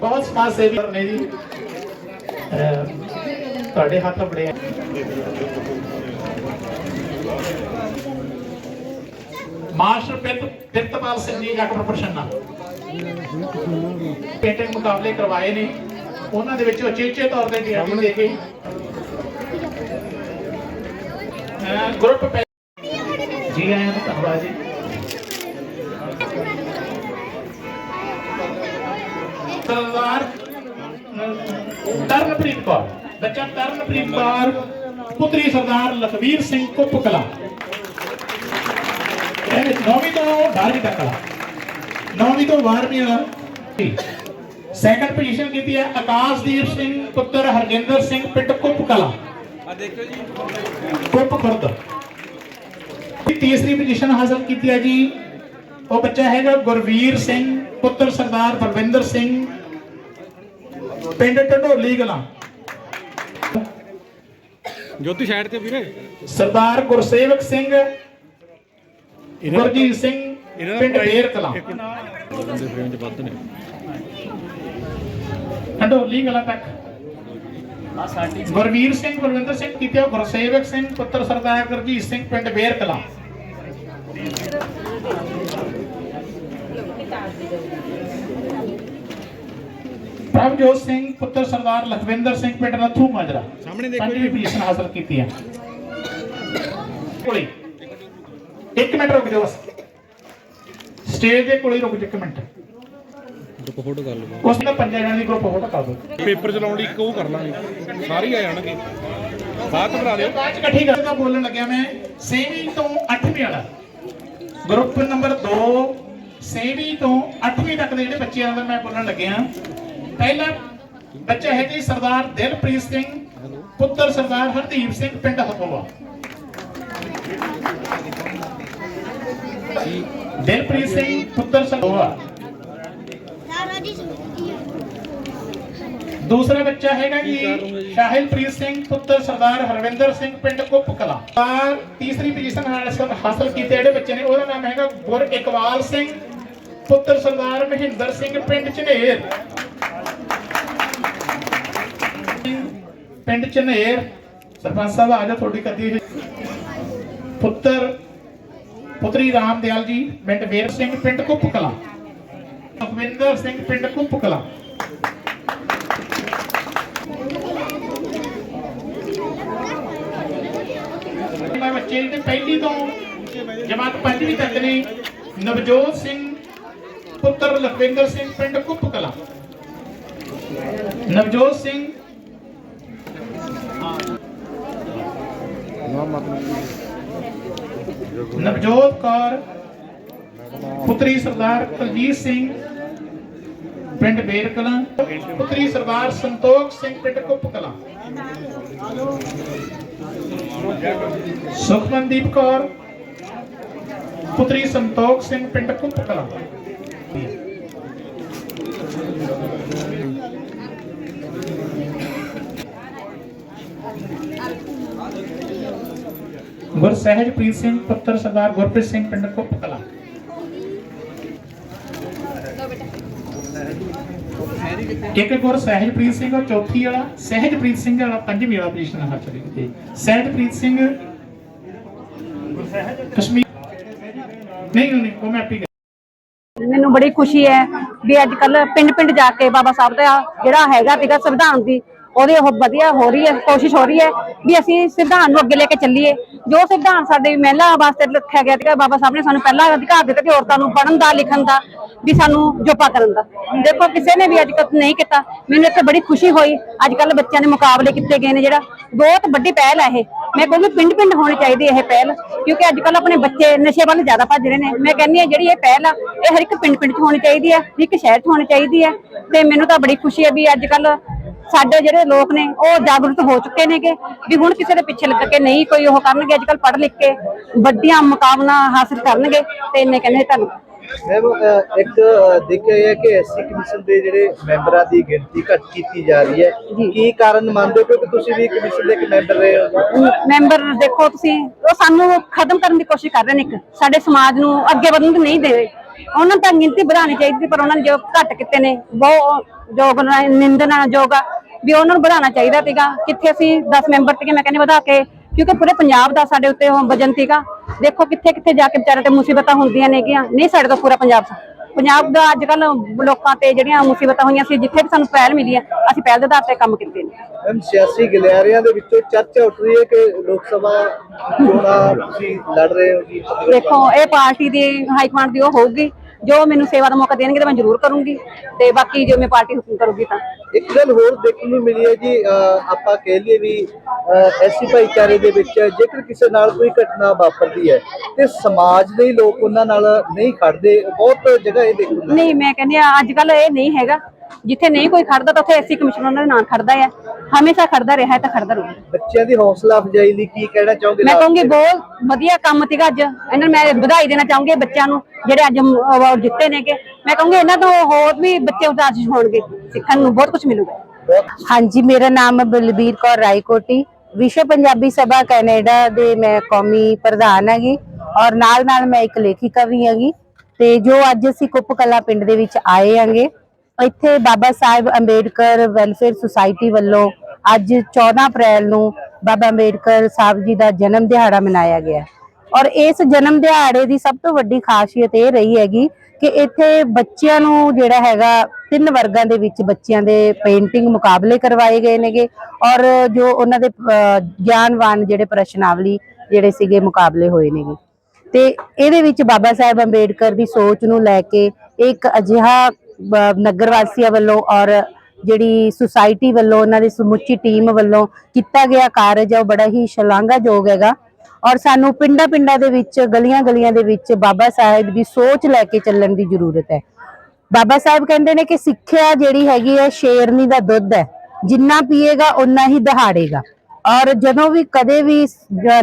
ਬਹੁਤ ਸਮਾਜ ਸੇਵੀ ਨੇ ਜੀ। ਤੁਹਾਡੇ ਹੱਥ ਬੜੇ ਆ। ਮਾਸਟਰ ਪਿਰਤਪਾਲ ਸਿੰਘ ਜੀ ਜਗਪੁਰ ਪ੍ਰਸ਼ੰਨਾ। ਪੇਂਟਿੰਗ ਮੁਕਾਬਲੇ ਕਰਵਾਏ ਨੇ। ਉਹਨਾਂ ਦੇ ਵਿੱਚ ਉਚੇਚੇ ਤੌਰ ਤੇ ਟੀਆਰਪੀ ਦੇ ਕੇ ਗਰੁੱਪ ਜੀ ਆਇਆਂ ਨੂੰ ਧੰਨਵਾਦ ਜੀ। ਸਰਦਾਰ ਤਰਨਪ੍ਰੀਤ ਕੌਰ ਬੱਚਾ ਤਰਨਪ੍ਰੀਤ ਕੌਰ ਪੁੱਤਰੀ ਸਰਦਾਰ ਲਖਵੀਰ ਸਿੰਘ ਕੁੱਪ ਕਲਾ ਇਹ ਨੌਵੀਂ ਤੋਂ 12ਵੀਂ ਤੱਕ ਕਲਾ। ਨੌਵੀਂ ਤੋਂ 12ਵੀਂ ਸੈਕੰਡ ਪੋਜੀਸ਼ਨ ਕੀਤੀ ਹੈ ਆਕਾਸ਼ਦੀਪ ਸਿੰਘ ਪੁੱਤਰ ਹਰਜਿੰਦਰ ਸਿੰਘ ਪਿੰਡ ਕੁੱਪ ਕਲਾ ਆ ਦੇਖੋ ਜੀ। ਕੁੱਪ ਖੁਰਦ। ਤੀਸਰੀ ਪੋਜੀਸ਼ਨ ਹਾਸਲ ਕੀਤੀ ਹੈ ਜੀ। ਉਹ ਬੱਚਾ ਹੈਗਾ ਗੁਰਵੀਰ ਸਿੰਘ ਪੁੱਤਰ ਸਰਦਾਰ ਬਲਵਿੰਦਰ ਸਿੰਘ ਪਿੰਡ ਢਡੋਲੀ ਕਲਾਂ। ਜੋਤੀ ਸਾਈਡ ਤੇ ਵੀਰੇ। ਸਰਦਾਰ ਗੁਰਸੇਵਕ ਸਿੰਘ ਗੁਰਜੀਤ ਸਿੰਘ ਪਿੰਡ ਬੇਰ ਕਲਾਂ। ਦੇ ਫਰੇਮ ਚ ਵੱਧ ਨੇ। ਢਡੋਲੀ ਕਲਾਂ ਤੱਕ। ਗੁਰਵੀਰ ਸਿੰਘ ਬਲਵਿੰਦਰ ਸਿੰਘ ਕੀਤੇ ਗੁਰਸੇਵਕ ਸਿੰਘ ਪੁੱਤਰ ਸਰਦਾਰ ਗੁਰਜੀਤ ਸਿੰਘ ਪਿੰਡ ਬੇਰ ਕਲਾਂ। ਪ੍ਰਭਜੋਤ ਸਿੰਘ ਪੁੱਤਰ ਸਰਦਾਰ ਲਖਵਿੰਦਰ ਸਿੰਘ ਪਿੰਡ ਨੱਥੂ ਮਾਜਰਾ। ਸਾਹਮਣੇ ਦੇਖੋ ਜੀ। ਪੋਜੀਸ਼ਨ ਹਾਸਲ ਕੀਤੀ ਹੈ ਕੋਲੇ। ਇੱਕ ਮਿੰਟ ਰੁਕ ਜਾਓ ਸਟੇਜ ਦੇ ਕੋਲੇ ਰੁਕ ਜਾ ਇੱਕ ਮਿੰਟ। ਰੁਕ ਫੋਟੋ ਕਰ ਲਓ ਉਸ ਦਾ ਪੰਜਾਂ ਜਣਾਂ ਦੀ ਗਰੁੱਪ ਫੋਟੋ ਕਰ ਦਿਓ। ਪੇਪਰ ਚਲਾਉਣ ਲਈ ਇੱਕ ਉਹ ਕਰ ਲਾਂਗੇ। ਸਾਰੇ ਆ ਜਾਣਗੇ। ਬਾਅਦ ਬਣਾ ਲਿਓ ਬਾਅਦ ਇਕੱਠੀ ਕਰਕੇ ਬੋਲਣ ਲੱਗਿਆ ਮੈਂ। 6ਵੀਂ ਤੋਂ 8ਵੀਂ ਵਾਲਾ। ਗਰੁੱਪ ਨੰਬਰ 2 6ਵੀਂ ਤੋਂ 8ਵੀਂ ਤੱਕ ਦੇ ਜਿਹੜੇ ਬੱਚਿਆਂ ਦਾ ਮੈਂ ਬੋਲਣ ਲੱਗਿਆ। ਪਹਿਲਾ ਬੱਚਾ ਹੈ ਜੀ ਸਰਦਾਰ ਦਿਲਪ੍ਰੀਤ ਸਿੰਘ, ਪੁੱਤਰ ਸਰਦਾਰ ਹਰਦੀਪ ਸਿੰਘ, ਪਿੰਡ ਹਕੋਆ ਦਿਲਪ੍ਰੀਤ ਸਿੰਘ, ਪੁੱਤਰ ਸਰਦਾਰ ਦੂਸਰਾ ਬੱਚਾ ਹੈਗਾ ਜੀ ਸ਼ਾਹਿਲਪ੍ਰੀਤ ਸਿੰਘ, ਪੁੱਤਰ ਸਰਦਾਰ ਹਰਵਿੰਦਰ ਸਿੰਘ, ਪਿੰਡ ਕੁੱਪ ਕਲਾ ਤੀਸਰੀ ਪੋਜੀਸ਼ਨ ਹਾਸਲ ਕੀਤੇ ਜਿਹੜੇ ਬੱਚੇ ਨੇ, ਉਹਦਾ ਨਾਮ ਹੈਗਾ ਗੁਰ ਇਕਬਾਲ ਸਿੰਘ, ਪੁੱਤਰ ਸਰਦਾਰ ਮਹਿੰਦਰ ਸਿੰਘ, ਪਿੰਡ ਚਨੇਰ ਪਿੰਡ ਝਨੇਰ ਸਰਪੰਚ ਸਾਹਿਬ, ਆ ਜਾ ਤੁਹਾਡੀ ਕਦੀ ਪੁੱਤਰ, ਪੁੱਤਰੀ ਰਾਮਦਿਆਲ ਜੀ, ਪਿੰਡ ਵੇਰ ਸਿੰਘ, ਪਿੰਡ ਕੁੱਪ ਕਲਾ। ਸਿੰਘ, ਪਿੰਡ ਕੁੱਪ ਕਲਾ। ਮੈਂ ਬੱਚੇ ਜਿਹੜੇ ਪਹਿਲੀ ਤੋਂ ਜਮਾਤ ਪੰਜਵੀਂ ਤੱਕ ਨੇ। ਨਵਜੋਤ ਸਿੰਘ, ਪੁੱਤਰ ਲਖਵਿੰਦਰ ਸਿੰਘ, ਪਿੰਡ ਕੁੱਪ ਨਵਜੋਤ ਸਿੰਘ ਨਵਜੋਤ ਕੌਰ ਪੁੱਤਰੀ ਸਰਦਾਰ ਕੁਲਜੀਤ ਸਿੰਘ ਪਿੰਡ ਬੇਰ ਕਲਾਂ ਪੁੱਤਰੀ ਸਰਦਾਰ ਸੰਤੋਖ ਸਿੰਘ ਪਿੰਡ ਕੁੱਪ ਕਲਾਂ ਸੁਖਮਨਦੀਪ ਕੌਰ ਪੁੱਤਰੀ ਸੰਤੋਖ ਸਿੰਘ ਪਿੰਡ ਕੁੱਪ ਕਲਾਂ ਸਿੰਘ, ਪੁੱਤਰ ਸਰਦਾਰ ਗੁਰਪ੍ਰੀਤ ਸਿੰਘ, ਪਿੰਡ ਕੁੱਪ ਇੱਕ ਗੁਰ ਸਹਿਜਪ੍ਰੀਤ ਸਿੰਘ ਉਹ ਚੌਥੀ ਵਾਲਾ ਸਹਿਜਪ੍ਰੀਤ ਸਿੰਘ ਵਾਲਾ ਪੰਜਵੀਂ ਵਾਲਾ ਪੋਜੀਸ਼ਨ ਹਾਸਲ ਕੀਤੀ ਸਹਿਜਪ੍ਰੀਤ ਸਿੰਘ ਕਸ਼ਮੀਰ ਨਹੀਂ ਨਹੀਂ ਉਹ ਮੈਂ ਆਪੀ ਮੈਨੂੰ ਬੜੀ ਖੁਸ਼ੀ ਹੈ ਵੀ ਅੱਜ ਕੱਲ ਪਿੰਡ ਪਿੰਡ ਜਾ ਕੇ ਬਾਬਾ ਸਾਹਿਬ ਦਾ ਜਿਹੜਾ ਹੈਗਾ ਸੀਗਾ ਸੰਵਿਧਾਨ ਦੀ ਉਹਦੀ ਉਹ ਵਧੀਆ ਹੋ ਰਹੀ ਹੈ, ਕੋਸ਼ਿਸ਼ ਹੋ ਰਹੀ ਹੈ ਵੀ ਅਸੀਂ ਸਿਧਾਂਤ ਨੂੰ ਅੱਗੇ ਲੈ ਕੇ ਚੱਲੀਏ। ਜੋ ਸਿਧਾਂਤ ਸਾਡੇ ਮਹਿਲਾ ਵਾਸਤੇ ਲਿਖਿਆ ਗਿਆ ਸੀਗਾ, ਬਾਬਾ ਸਾਹਿਬ ਨੇ ਸਾਨੂੰ ਪਹਿਲਾਂ ਅਧਿਕਾਰ ਦਿੱਤਾ ਕਿ ਔਰਤਾਂ ਨੂੰ ਪੜ੍ਹਨ ਦਾ, ਲਿਖਣ ਦਾ, ਵੀ ਸਾਨੂੰ ਜੋਪਾ ਕਰਨ ਦਾ। ਦੇਖੋ, ਕਿਸੇ ਨੇ ਵੀ ਅੱਜ ਤੱਕ ਨਹੀਂ ਕੀਤਾ। ਮੈਨੂੰ ਇੱਥੇ ਬੜੀ ਖੁਸ਼ੀ ਹੋਈ। ਅੱਜ ਕੱਲ ਬੱਚਿਆਂ ਦੇ ਮੁਕਾਬਲੇ ਕੀਤੇ ਗਏ ਨੇ ਜਿਹੜਾ। ਬਹੁਤ ਵੱਡੀ ਪਹਿਲ ਹੈ ਇਹ। ਮੈਂ ਕਹਿੰਦੀ ਪਿੰਡ ਪਿੰਡ ਹੋਣੀ ਚਾਹੀਦੀ ਹੈ ਇਹ ਪਹਿਲ, ਕਿਉਂਕਿ ਅੱਜ ਕੱਲ ਆਪਣੇ ਬੱਚੇ ਨਸ਼ੇ ਵੱਲ ਜ਼ਿਆਦਾ ਭੱਜ ਰਹੇ ਨੇ। ਮੈਂ ਕਹਿੰਦੀ ਹਾਂ ਜਿਹੜੀ ਇਹ ਪਹਿਲ ਆ, ਇਹ ਹਰ ਇੱਕ ਪਿੰਡ ਪਿੰਡ 'ਚ ਹੋਣੀ ਚਾਹੀਦੀ ਹੈ, ਹਰ ਇੱਕ ਸ਼ਹਿਰ 'ਚ ਹੋਣੀ ਚਾਹੀਦੀ ਹੈ। ਤੇ ਮੈਨੂੰ ਤਾਂ ਬੜੀ ਖੁਸ਼ੀ ਹੈ ਵੀ ਅੱਜ ਕੱਲ ਸਾਡੇ ਜਿਹੜੇ ਲੋਕ ਨੇ ਉਹ ਜਾਗਰੂਕ ਹੋ ਚੁੱਕੇ ਨੇਗੇ ਵੀ ਹੁਣ ਕਿਸੇ ਦੇ ਪਿੱਛੇ ਲੱਗ ਕੇ ਨਹੀਂ ਕੋਈ ਉਹ ਕਰਨਗੇ ਅੱਜ ਕੱਲ ਪੜ੍ਹ ਲਿਖ ਕੇ ਵੱਡੀਆਂ ਮੁਕਾਬਲਾ ਹਾਸਲ ਕਰਨਗੇ ਤੇ ਇੰਨੇ ਕਹਿੰਦੇ ਧੰਨਵਾਦ ਮੈਮ ਇੱਕ ਦੇਖਿਆ ਗਿਆ ਕਿ ਐਸਸੀ ਕਮਿਸ਼ਨ ਦੇ ਜਿਹੜੇ ਮੈਂਬਰਾਂ ਦੀ ਗਿਣਤੀ ਘੱਟ ਕੀਤੀ ਜਾ ਰਹੀ ਹੈ। ਕੀ ਕਾਰਨ ਮੰਨਦੇ ਹੋ? ਕਿਉਂਕਿ ਤੁਸੀਂ ਵੀ ਕਮਿਸ਼ਨ ਦੇ ਇੱਕ ਮੈਂਬਰ ਰਹੇ ਹੋ। ਮੈਂਬਰ ਦੇਖੋ ਤੁਸੀਂ ਉਹ ਸਾਨੂੰ ਖਤਮ ਕਰਨ ਦੀ ਕੋਸ਼ਿਸ਼ ਕਰ ਰਹੇ ਨੇ ਇੱਕ। ਸਾਡੇ ਸਮਾਜ ਨੂੰ ਅੱਗੇ ਵਧਣ ਨਹੀਂ ਦੇ ਰਹੇ। ਉਹਨਾਂ ਨੂੰ ਤਾਂ ਗਿਣਤੀ ਵਧਾਉਣੀ ਚਾਹੀਦੀ ਸੀ, ਪਰ ਉਹਨਾਂ ਨੇ ਜੋ ਘੱਟ ਕੀਤੇ ਨੇ ਬਹੁਤ ਜੋ ਨਿੰਦਣਾ ਯੋਗ ਆ ਵੀ ਉਹਨਾਂ ਨੂੰ ਵਧਾਉਣਾ ਚਾਹੀਦਾ ਸੀਗਾ। ਕਿੱਥੇ ਅਸੀਂ 10 ਮੈਂਬਰ ਸੀਗੇ ਮੈਂ ਕਹਿੰਦੀ ਵਧਾ ਕੇ ਕਿਉਂਕਿ ਪੂਰੇ ਪੰਜਾਬ ਦਾ ਸਾਡੇ ਉੱਤੇ ਵਜਨ ਸੀਗਾ। ਦੇਖੋ ਕਿੱਥੇ ਕਿੱਥੇ ਜਾ ਕੇ ਵਿਚਾਰੇ ਤੇ ਮੁਸੀਬਤਾਂ ਹੁੰਦੀਆਂ ਨੇਗੀਆਂ। ਨਹੀਂ ਸਾਡੇ ਤੋਂ ਪੂਰਾ ਪੰਜਾਬ ਪੰਜਾਬ ਦਾ ਅੱਜ ਕੱਲ ਲੋਕਾਂ ਤੇ ਜਿਹੜੀਆਂ ਮੁਸੀਬਤਾਂ ਹੋਈਆਂ ਸੀ ਜਿੱਥੇ ਵੀ ਸਾਨੂੰ ਪਹਿਲ ਮਿਲੀ ਹੈ ਅਸੀਂ ਪਹਿਲ ਦੇ ਆਧਾਰ ਤੇ ਕੰਮ ਕੀਤੇ ਨੇ। ਮੈਮ ਸਿਆਸੀ ਗਲਿਆਰਿਆਂ ਦੇ ਵਿੱਚੋਂ ਚਰਚਾ ਉੱਠ ਰਹੀ ਹੈ ਕਿ ਲੋਕ ਸਭਾ ਚੋਣਾਂ ਤੁਸੀਂ ਲੜ ਰਹੇ ਹੋ ਜੀ? ਦੇਖੋ ਇਹ ਪਾਰਟੀ ਦੀ ਹਾਈ ਕਮਾਂਡ ਦੀ ਉਹ ਹੋਊਗੀ। ਜੋ ਮੈਨੂੰ ਸੇਵਾ ਦਾ ਮੌਕਾ ਦੇਣਗੇ ਤਾਂ ਮੈਂ ਜ਼ਰੂਰ ਕਰੂੰਗੀ ਤੇ ਬਾਕੀ ਜੋ ਮੈਂ ਪਾਰਟੀ ਹੁਕਮ ਕਰੂਗੀ ਤਾਂ। ਇੱਕ ਗੱਲ ਹੋਰ ਦੇਖਣ ਨੂੰ ਮਿਲੀ ਹੈ ਜੀ ਆਪਾਂ ਕਹਿ ਲਈਏ ਵੀ ਐਸੀ ਭਾਈਚਾਰੇ ਦੇ ਵਿੱਚ ਜੇਕਰ ਕਿਸੇ ਨਾਲ ਕੋਈ ਘਟਨਾ ਵਾਪਰਦੀ ਹੈ ਤੇ ਸਮਾਜ ਦੇ ਲੋਕ ਉਹਨਾਂ ਨਾਲ ਨਹੀਂ ਖੜਦੇ ਬਹੁਤ ਜਗ੍ਹਾ ਇਹ ਦੇਖਣ ਨੂੰ ਨਹੀਂ ਮੈਂ ਕਹਿੰਦੀ ਆ ਅੱਜ ਕੱਲ ਇਹ ਨਹੀਂ ਹੈਗਾ। ਜਿੱਥੇ ਨਹੀਂ ਕੋਈ ਖੜਦਾ ਤਾਂ ਉੱਥੇ ਐਸੀ ਕਮਿਸ਼ਨ ਉਹਨਾਂ ਦੇ ਨਾਲ ਖੜਦਾ ਹੈ। ਹਮੇਸ਼ਾ ਖੜਦਾ ਰਿਹਾ ਹੈ ਤਾਂ ਖੜਦਾ ਰਹੂਗਾ। ਬੱਚਿਆਂ ਦੀ ਹੌਸਲਾ ਅਫਜ਼ਾਈ ਲਈ ਕੀ ਕਹਿਣਾ ਚਾਹੋਗੇ? ਮੈਂ ਕਹੂੰਗੀ? ਬਹੁਤ ਵਧੀਆ ਕੰਮ ਸੀਗਾ ਅੱਜ। ਇਹਨਾਂ ਨੂੰ ਮੈਂ ਵਧਾਈ ਦੇਣਾ ਚਾਹੂੰਗੀ ਬੱਚਿਆਂ ਨੂੰ ਜਿਹੜੇ ਅੱਜ ਅਵਾਰਡ ਜਿੱਤੇ ਨੇਗੇ। ਮੈਂ ਕਹੂੰਗੀ ਇਹਨਾਂ ਤੋਂ ਹੋਰ ਵੀ ਬੱਚੇ ਉਤਾਰਸ਼ ਹੋਣਗੇ। ਸਿੱਖਣ ਨੂੰ ਬਹੁਤ ਕੁਝ ਮਿਲੂਗਾ। ਹਾਂਜੀ ਮੇਰਾ ਨਾਮ ਬਲਬੀਰ ਕੌਰ ਰਾਏਕੋਟੀ। ਵਿਸ਼ਵ ਪੰਜਾਬੀ ਸਭਾ ਕੈਨੇਡਾ ਦੇ ਮੈਂ ਕੌਮੀ ਪ੍ਰਧਾਨ ਹੈਗੀ ਔਰ ਨਾਲ ਨਾਲ ਮੈਂ ਇੱਕ ਲੇਖਿਕਾ ਵੀ ਹੈਗੀ। ਤੇ ਜੋ ਅੱਜ ਅਸੀਂ ਕੁੱਪ ਕਲਾ ਪਿੰਡ ਦੇ ਵਿੱਚ ਆਏ ਹਾਂਗੇ ਇੱਥੇ ਬਾਬਾ ਸਾਹਿਬ ਅੰਬੇਡਕਰ ਵੈਲਫੇਅਰ ਸੁਸਾਇਟੀ ਵੱਲੋਂ ਅੱਜ 14 ਅਪ੍ਰੈਲ ਨੂੰ ਬਾਬਾ ਅੰਬੇਡਕਰ ਸਾਹਿਬ ਜੀ ਦਾ ਜਨਮ ਦਿਹਾੜਾ ਮਨਾਇਆ ਗਿਆ। ਔਰ ਇਸ ਜਨਮ ਦਿਹਾੜੇ ਦੀ ਸਭ ਤੋਂ ਵੱਡੀ ਖਾਸੀਅਤ ਇਹ ਰਹੀ ਹੈਗੀ ਕਿ ਇੱਥੇ ਬੱਚਿਆਂ ਨੂੰ ਜਿਹੜਾ ਹੈਗਾ ਤਿੰਨ ਵਰਗਾਂ ਦੇ ਵਿੱਚ ਬੱਚਿਆਂ ਦੇ ਪੇਂਟਿੰਗ ਮੁਕਾਬਲੇ ਕਰਵਾਏ ਗਏ ਨੇਗੇ ਔਰ ਜੋ ਉਹਨਾਂ ਦੇ ਅਹ, ਗਿਆਨਵਾਨ ਜਿਹੜੇ ਪ੍ਰਸ਼ਨਾਵਲੀ ਜਿਹੜੇ ਸੀਗੇ ਮੁਕਾਬਲੇ ਹੋਏ ਨੇਗੇ। ਤੇ ਇਹਦੇ ਵਿੱਚ ਬਾਬਾ ਸਾਹਿਬ ਅੰਬੇਡਕਰ ਦੀ ਸੋਚ ਨੂੰ ਲੈ ਕੇ ਇੱਕ ਅਜਿਹਾ ਨਗਰ ਵਾਸੀਆਂ ਵੱਲੋਂ ਔਰ ਜਿਹੜੀ ਸੁਸਾਇਟੀ ਵੱਲੋਂ, ਉਹਨਾਂ ਦੀ ਸਮੁੱਚੀ ਟੀਮ ਵੱਲੋਂ ਕੀਤਾ ਗਿਆ ਕਾਰਜ ਹੈ ਉਹ ਬੜਾ ਹੀ ਸ਼ਲਾਘਾਯੋਗ ਹੈਗਾ। ਔਰ ਸਾਨੂੰ ਪਿੰਡਾਂ ਪਿੰਡਾਂ ਦੇ ਵਿੱਚ ਗਲੀਆਂ ਗਲੀਆਂ ਦੇ ਵਿੱਚ ਬਾਬਾ ਸਾਹਿਬ ਦੀ ਸੋਚ ਲੈ ਕੇ ਚੱਲਣ ਦੀ ਜ਼ਰੂਰਤ ਹੈ। ਬਾਬਾ ਸਾਹਿਬ ਕਹਿੰਦੇ ਨੇ ਕਿ ਸਿੱਖਿਆ ਜਿਹੜੀ ਹੈਗੀ ਹੈ ਸ਼ੇਰਨੀ ਦਾ ਦੁੱਧ ਹੈ। ਜਿੰਨਾ ਪੀਏਗਾ ਉਨਾ ਹੀ ਦਹਾੜੇਗਾ। ਔਰ ਜਦੋਂ ਵੀ ਕਦੇ ਵੀ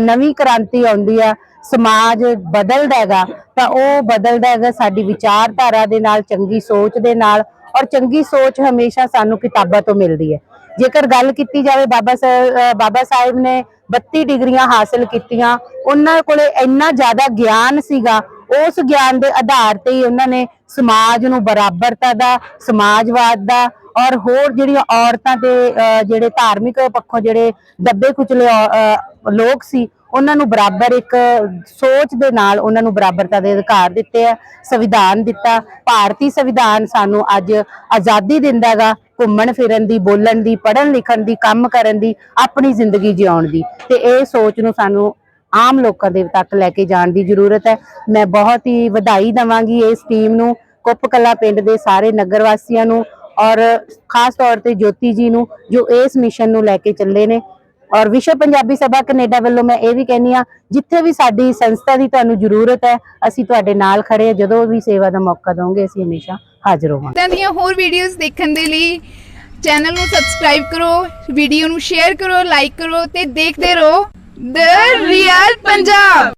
ਨਵੀਂ ਕ੍ਰਾਂਤੀ ਆਉਂਦੀ ਆ, ਸਮਾਜ ਬਦਲਦਾ ਹੈਗਾ ਤਾਂ ਉਹ ਬਦਲਦਾ ਹੈਗਾ ਸਾਡੀ ਵਿਚਾਰਧਾਰਾ ਦੇ ਨਾਲ, ਚੰਗੀ ਸੋਚ ਦੇ ਨਾਲ, ਔਰ ਚੰਗੀ ਸੋਚ ਹਮੇਸ਼ਾ ਸਾਨੂੰ ਕਿਤਾਬਾਂ ਤੋਂ ਮਿਲਦੀ ਹੈ। ਜੇਕਰ ਗੱਲ ਕੀਤੀ ਜਾਵੇ ਬਾਬਾ ਸਾਹਿਬ ਬਾਬਾ ਸਾਹਿਬ ਨੇ 32 ਡਿਗਰੀਆਂ ਹਾਸਲ ਕੀਤੀਆਂ, ਉਹਨਾਂ ਕੋਲੇ ਇੰਨਾ ਜ਼ਿਆਦਾ ਗਿਆਨ ਸੀਗਾ, ਉਸ ਗਿਆਨ ਦੇ ਆਧਾਰ ਤੇ ਹੀ ਉਹਨਾਂ ਨੇ ਸਮਾਜ ਨੂੰ ਬਰਾਬਰਤਾ ਦਾ, ਸਮਾਜਵਾਦ ਦਾ ਔਰ ਹੋਰ ਜਿਹੜੀਆਂ ਔਰਤਾਂ ਤੇ ਜਿਹੜੇ ਧਾਰਮਿਕ ਪੱਖੋਂ ਜਿਹੜੇ ਦੱਬੇ ਕੁਚਲੇ ਔ- ਲੋਕ ਸੀ, ਉਹਨਾਂ ਨੂੰ ਬਰਾਬਰ ਇੱਕ ਸੋਚ ਦੇ ਨਾਲ ਉਹਨਾਂ ਨੂੰ ਬਰਾਬਰਤਾ ਦੇ ਅਧਿਕਾਰ ਦਿੱਤੇ ਆ, ਸੰਵਿਧਾਨ ਦਿੱਤਾ। ਭਾਰਤੀ ਸੰਵਿਧਾਨ ਸਾਨੂੰ ਅੱਜ ਆਜ਼ਾਦੀ ਦਿੰਦਾ ਗਾ ਘੁੰਮਣ ਫਿਰਨ ਦੀ, ਬੋਲਣ ਦੀ, ਪੜ੍ਹਨ ਲਿਖਣ ਦੀ, ਕੰਮ ਕਰਨ ਦੀ, ਆਪਣੀ ਜ਼ਿੰਦਗੀ ਜਿਉਣ ਦੀ। ਤੇ ਇਹ ਸੋਚ ਨੂੰ ਸਾਨੂੰ ਆਮ ਲੋਕਾਂ ਦੇ ਤੱਕ ਲੈ ਕੇ ਜਾਣ ਦੀ ਜ਼ਰੂਰਤ ਹੈ। ਮੈਂ ਬਹੁਤ ਹੀ ਵਧਾਈ ਦਵਾਂਗੀ ਇਸ ਟੀਮ ਨੂੰ। ਕੁੱਪ ਕਲਾ ਪਿੰਡ ਦੇ ਸਾਰੇ ਨਗਰ ਵਾਸੀਆਂ ਨੂੰ ਔਰ ਖਾਸ ਤੌਰ ਤੇ ਜੋਤੀ ਜੀ ਨੂੰ, ਜੋ ਇਸ ਮਿਸ਼ਨ ਨੂੰ ਲੈ ਕੇ ਚੱਲੇ ਨੇ। ਔਰ ਵਿਸ਼ਵ ਪੰਜਾਬੀ ਸਭਾ ਕੈਨੇਡਾ ਵੱਲੋਂ ਮੈਂ ਇਹ ਵੀ ਕਹਿੰਨੀ ਆ ਜਿੱਥੇ ਵੀ ਸਾਡੀ ਸੰਸਥਾ ਦੀ ਤੁਹਾਨੂੰ ਜ਼ਰੂਰਤ ਹੈ, ਅਸੀਂ ਤੁਹਾਡੇ ਨਾਲ ਖੜੇ ਹਾਂ। ਜਦੋਂ ਵੀ ਸੇਵਾ ਦਾ ਮੌਕਾ ਦੋਗੇ ਅਸੀਂ ਹਮੇਸ਼ਾ ਹਾਜ਼ਰ ਹੋਵਾਂਗੇ। ਇਦਾਂ ਦੀਆਂ ਹੋਰ ਵੀਡੀਓਜ਼ ਦੇਖਣ ਦੇ ਲਈ ਚੈਨਲ ਨੂੰ ਸਬਸਕ੍ਰਾਈਬ ਕਰੋ ਵੀਡੀਓ ਨੂੰ ਸ਼ੇਅਰ ਕਰੋ ਲਾਈਕ ਕਰੋ ਤੇ ਦੇਖਦੇ ਰਹੋ। ਦ ਰੀਅਲ ਪੰਜਾਬ